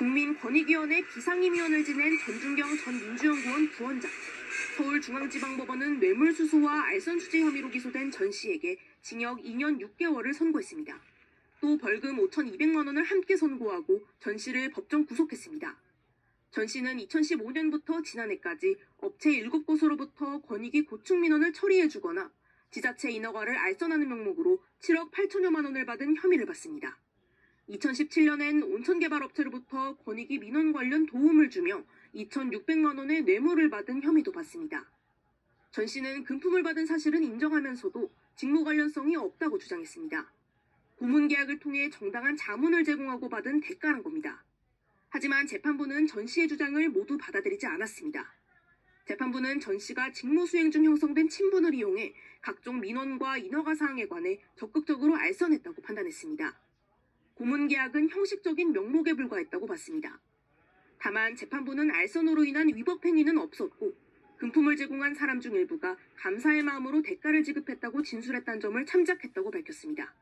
국민권익위원회 비상임위원을 지낸 전준경 전 민주연구원 부원장, 서울중앙지방법원은 뇌물수수와 알선수재 혐의로 기소된 전 씨에게 징역 2년 6개월을 선고했습니다. 또 벌금 5,200만 원을 함께 선고하고 전 씨를 법정 구속했습니다. 전 씨는 2015년부터 지난해까지 업체 7곳으로부터 권익위 고충 민원을 처리해주거나 지자체 인허가를 알선하는 명목으로 7억 8천여만 원을 받은 혐의를 받습니다. 2017년엔 온천개발업체로부터 권익위 민원 관련 도움을 주며 2,600만 원의 뇌물을 받은 혐의도 받습니다. 전 씨는 금품을 받은 사실은 인정하면서도 직무 관련성이 없다고 주장했습니다. 고문 계약을 통해 정당한 자문을 제공하고 받은 대가란 겁니다. 하지만 재판부는 전 씨의 주장을 모두 받아들이지 않았습니다. 재판부는 전 씨가 직무 수행 중 형성된 친분을 이용해 각종 민원과 인허가 사항에 관해 적극적으로 알선했다고 판단했습니다. 고문 계약은 형식적인 명목에 불과했다고 봤습니다. 다만 재판부는 알선으로 인한 위법 행위는 없었고 금품을 제공한 사람 중 일부가 감사의 마음으로 대가를 지급했다고 진술했다는 점을 참작했다고 밝혔습니다.